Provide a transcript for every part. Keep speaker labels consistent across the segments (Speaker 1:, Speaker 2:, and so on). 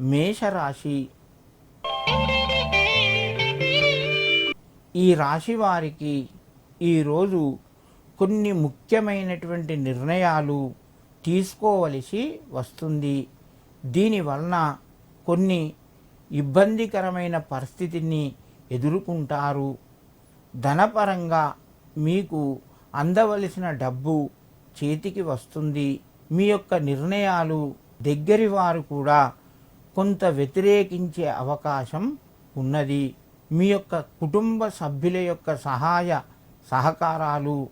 Speaker 1: మేషరాశి. ఈ రాశి వారికి ఈరోజు కొన్ని ముఖ్యమైనటువంటి నిర్ణయాలు తీసుకోవలసి వస్తుంది. దీనివలన కొన్ని ఇబ్బందికరమైన పరిస్థితిని ఎదుర్కొంటారు. ధనపరంగా మీకు అందవలసిన డబ్బు చేతికి వస్తుంది. మీ యొక్క నిర్ణయాలు దగ్గరి వారు కూడా కొంత వ్యతిరేకించే అవకాశం ఉన్నది. మీ యొక్క కుటుంబ సభ్యుల యొక్క సహాయ సహకారాలు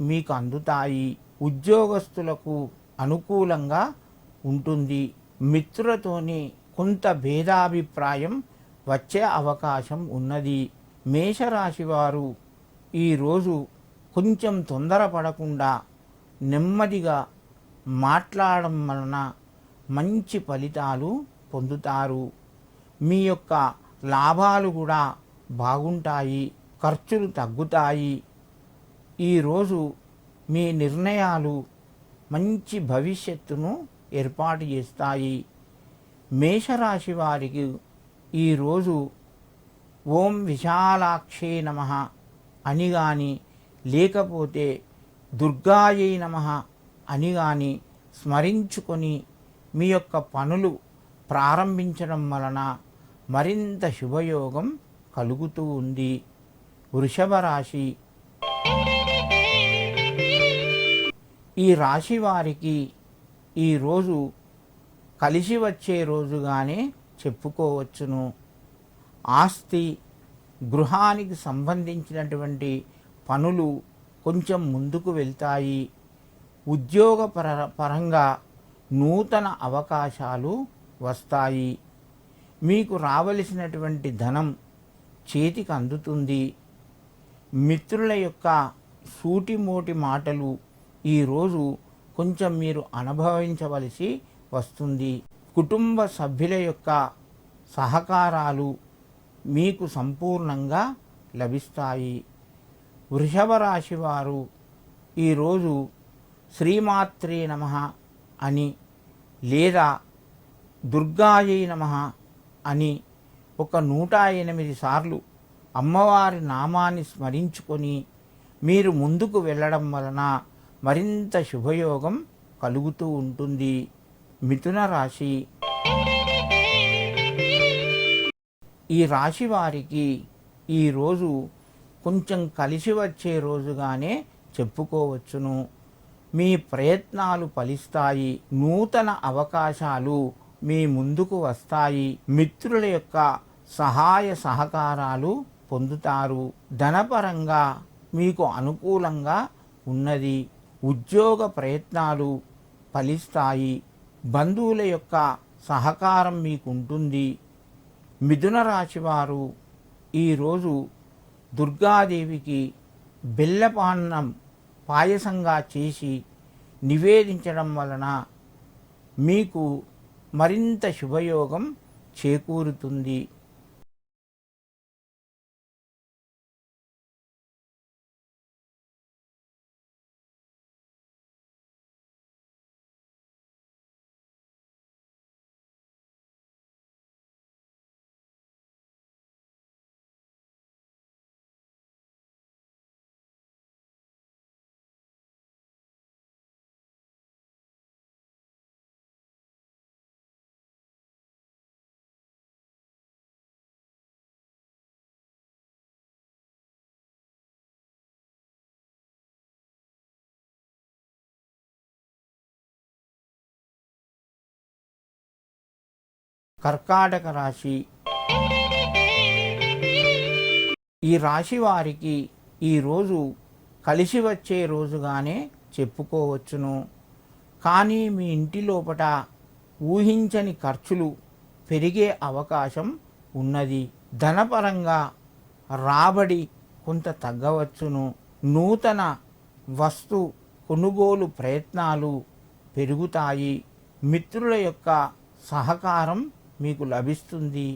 Speaker 1: మీకు అందుతాయి. ఉద్యోగస్తులకు అనుకూలంగా ఉంటుంది. మిత్రులతోని కొంత భేదాభిప్రాయం వచ్చే అవకాశం ఉన్నది. మేషరాశి వారు ఈరోజు కొంచెం తొందరపడకుండా నెమ్మదిగా మాట్లాడడం వలన మంచి ఫలితాలు పొందుతారు. మీ యొక్క లాభాలు కూడా బాగుంటాయి ఖర్చులు తగ్గుతాయి. ఈరోజు మీ నిర్ణయాలు మంచి భవిష్యత్తును ఏర్పాటు చేస్తాయి. మేషరాశి వారికి ఈరోజు ఓం విశాలాక్షే నమ అని కానీ లేకపోతే దుర్గాయై నమ అని కానీ స్మరించుకొని మీ యొక్క పనులు ప్రారంభించడం వలన మరింత శుభయోగం కలుగుతూ ఉంది. వృషభ రాశి. ఈ రాశి వారికి ఈరోజు కలిసి వచ్చే రోజుగానే చెప్పుకోవచ్చును. ఆస్తి గృహానికి సంబంధించినటువంటి పనులు కొంచెం ముందుకు వెళ్తాయి. ఉద్యోగపర పరంగా నూతన అవకాశాలు వస్తాయి. మీకు రావలసినటువంటి ధనం చేతికి అందుతుంది. మిత్రుల యొక్క సూటిమోటి మాటలు ఈరోజు కొంచెం మీరు అనుభవించవలసి వస్తుంది. కుటుంబ సభ్యుల యొక్క సహకారాలు మీకు సంపూర్ణంగా లభిస్తాయి. వృషభ రాశి వారు ఈరోజు శ్రీమాత్రే నమ అని లేదా దుర్గాయై నమ అని ఒక నూట ఎనిమిది సార్లు అమ్మవారి నామాన్ని స్మరించుకొని మీరు ముందుకు వెళ్ళడం వలన మరింత శుభయోగం కలుగుతూ ఉంటుంది. మిథున రాశి. ఈ రాశి వారికి ఈరోజు కొంచెం కలిసి వచ్చే రోజుగానే చెప్పుకోవచ్చును. మీ ప్రయత్నాలు ఫలిస్తాయి. నూతన అవకాశాలు మీ ముందుకు వస్తాయి. మిత్రుల యొక్క సహాయ సహకారాలు పొందుతారు. ధనపరంగా మీకు అనుకూలంగా ఉన్నది. ఉద్యోగ ప్రయత్నాలు ఫలిస్తాయి. బంధువుల యొక్క సహకారం మీకు ఉంటుంది మిథున రాశివారు ఈరోజు దుర్గాదేవికి బెల్లపాన్నం పాయసంగా చేసి నివేదించడం వలన మీకు మరింత శుభయోగం చేకూరుతుంది. కర్కాటక రాశి. ఈ రాశి వారికి ఈరోజు కలిసి వచ్చే రోజుగానే చెప్పుకోవచ్చును. కానీ మీ ఇంటి లోపట ఊహించని ఖర్చులు పెరిగే అవకాశం ఉన్నది. ధనపరంగా రాబడి కొంత తగ్గవచ్చును. నూతన వస్తు కొనుగోలు ప్రయత్నాలు పెరుగుతాయి. మిత్రుల యొక్క సహకారం మీకు లభిస్తుంది.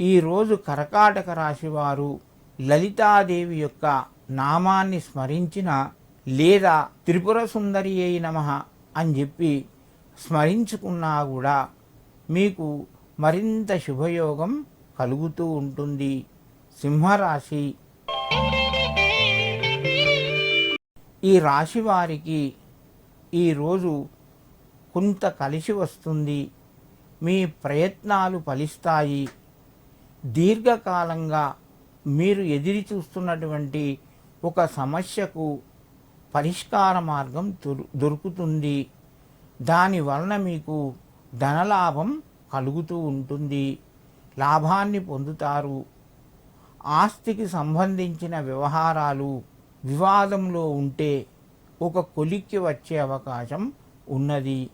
Speaker 1: ఈరోజు కర్కాటక రాశి వారు లలితాదేవి యొక్క నామాన్ని స్మరించిన లేదా త్రిపుర సుందరి అయి నమ అని చెప్పి స్మరించుకున్నా కూడా మీకు మరింత శుభయోగం కలుగుతూ ఉంటుంది. సింహరాశి. ఈ రాశి వారికి ఈరోజు కొంత కలిసి వస్తుంది. మీ ప్రయత్నాలు ఫలిస్తాయి. దీర్ఘకాలంగా మీరు ఎదిరి చూస్తున్నటువంటి ఒక సమస్యకు పరిష్కార మార్గం దొరుకుతుంది. దాని వలన మీకు ధనలాభం కలుగుతూ ఉంటుంది. లాభాన్ని పొందుతారు. ఆస్తికి సంబంధించిన వ్యవహారాలు వివాదంలో ఉంటే ఒక కొలిక్కి వచ్చే అవకాశం ఉన్నది.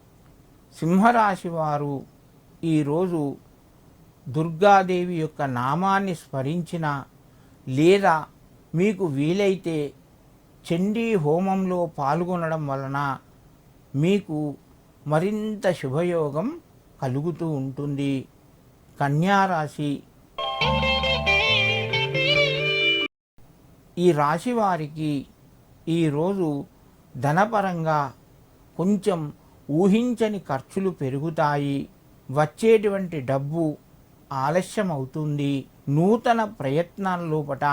Speaker 1: సింహరాశి వారు ఈరోజు దుర్గాదేవి యొక్క నామాన్ని స్మరించిన లేదా మీకు వీలైతే చండీ హోమంలో పాల్గొనడం వలన మీకు మరింత శుభయోగం కలుగుతూ ఉంటుంది. కన్యారాశి ఈ రాశి వారికి ఈరోజు ధనపరంగా కొంచెం ఊహించని ఖర్చులు పెరుగుతాయి. వచ్చేటువంటి డబ్బు ఆలస్యం అవుతుంది నూతన ప్రయత్నాల లోపట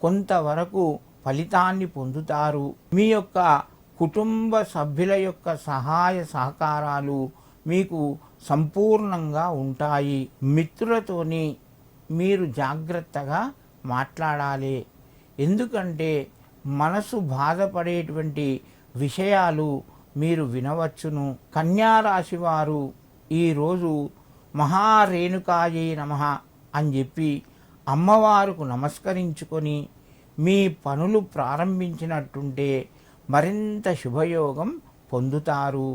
Speaker 1: కొంతవరకు ఫలితాన్ని పొందుతారు. మీ యొక్క కుటుంబ సభ్యుల యొక్క సహాయ సహకారాలు మీకు సంపూర్ణంగా ఉంటాయి. మిత్రులతోని మీరు జాగ్రత్తగా మాట్లాడాలి. ఎందుకంటే మనసు బాధపడేటువంటి విషయాలు మీరు వినవచ్చును. కన్యారాశి వారు ఈరోజు మహారేణుకాయే నమ అని చెప్పి అమ్మవారుకు నమస్కరించుకొని మీ పనులు ప్రారంభించినట్టుంటే మరింత శుభయోగం పొందుతారు.